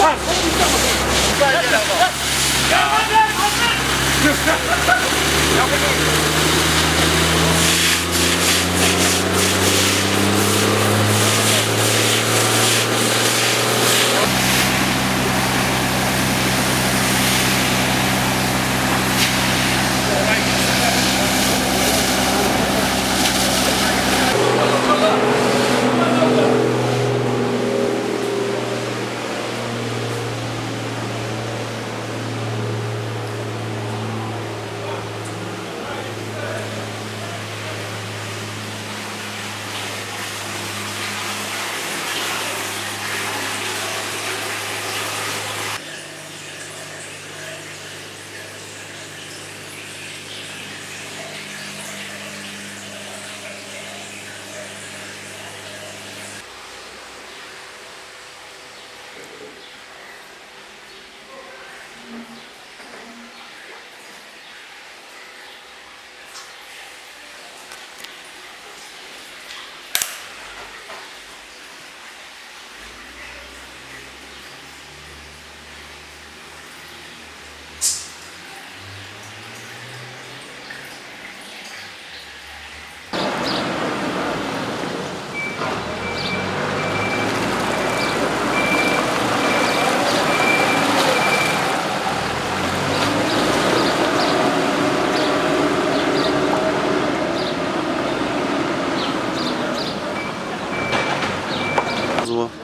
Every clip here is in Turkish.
Yeah, yeah, yeah.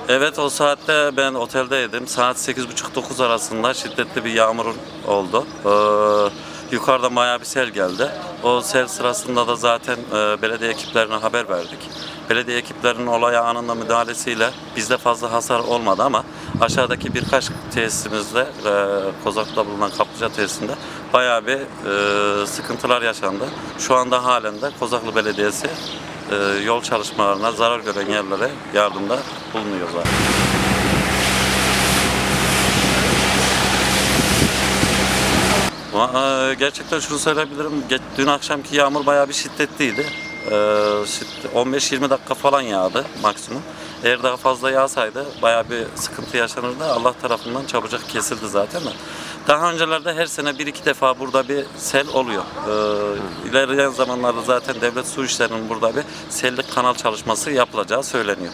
Evet o saatte ben oteldeydim. Saat 8.30-9 arasında şiddetli bir yağmur oldu. Ee, yukarıda bayağı bir sel geldi. O sel sırasında da zaten e, belediye ekiplerine haber verdik. Belediye ekiplerinin olaya anında müdahalesiyle bizde fazla hasar olmadı ama aşağıdaki birkaç tesisimizde, e, Kozak'ta bulunan kaplıca tesisinde bayağı bir e, sıkıntılar yaşandı. Şu anda halen de Kozaklı Belediyesi e, yol çalışmalarına zarar gören yerlere yardımda bulunuyor zaten. Ama, e, Gerçekten şunu söyleyebilirim. Dün akşamki yağmur bayağı bir şiddetliydi. Ee, şiddet- 15-20 dakika falan yağdı maksimum. Eğer daha fazla yağsaydı bayağı bir sıkıntı yaşanırdı. Allah tarafından çabucak kesildi zaten de. Daha öncelerde her sene bir iki defa burada bir sel oluyor. Ee, ilerleyen zamanlarda zaten devlet su işlerinin burada bir sellik kanal çalışması yapılacağı söyleniyor.